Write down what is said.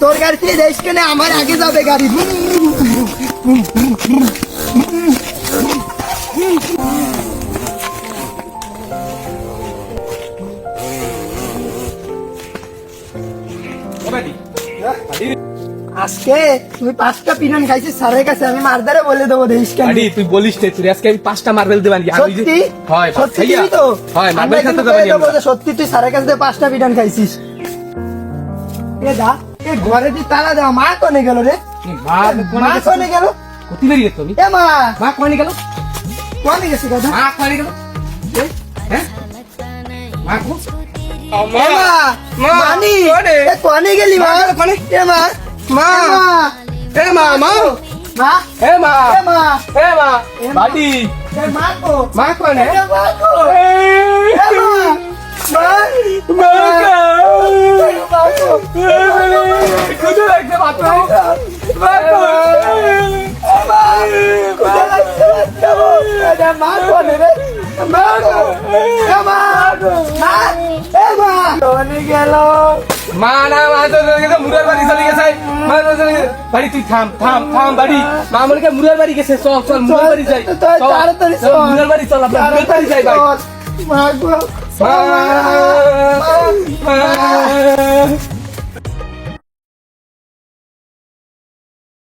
তোর গাড়িতে রেস কেনে? আমার আগে যাবে গাড়ি। আজকে তুই পাঁচটা পিনন খাইছিস স্যারের কাছে আমি মারদারে বলে দেবো রেস কেন আরে তুই বলিস নে তুই আজকে আমি পাঁচটা মার্বেল দেবানি। আমি সত্যি? হয় সত্যি। তো? হয় মার্বেল বলে দেবো সত্যি তুই স্যারের কাছে পাঁচটা পিনন খাইছিস। এ দা এ ঘরে তুই তালা দেওয়া মা কোনে গেল রে? মা মা কোনে গেল? কোথায় বেরিয়ে গেছো তুমি? এ মা। মা কোনে গেল? কোনে গেছে দাদা মা কোনে গেল? হ্যাঁ? মা কো? মা মা, মানি? কোনে? গেলি মা, কোনে? এ মা। মা। এ মা মা মা মা এ মা এ মা এ মা এ মা। বাড়ি এ মা কো মা কোনে এ মা কো এ মা মা মা কা কো কোথায় লাগছে বাচ্চা মা কো কোথায় লাগছে বাচ্চাবো? এটা মা কোনে রে? মা কো? এ মা! মা! এ মা! গেল? মা না মুরার বাড়ি চলে গেছে। মা বাড়ি তুই থাম থাম থাম বাড়ি। মা করে মুরার বাড়ি গেছে চল চল মুরার বাড়ি যাই। তাড়াতাড়ি চল। মুরার বাড়ি চল আমরা মুরার বাড়ি যাই ভাই। মা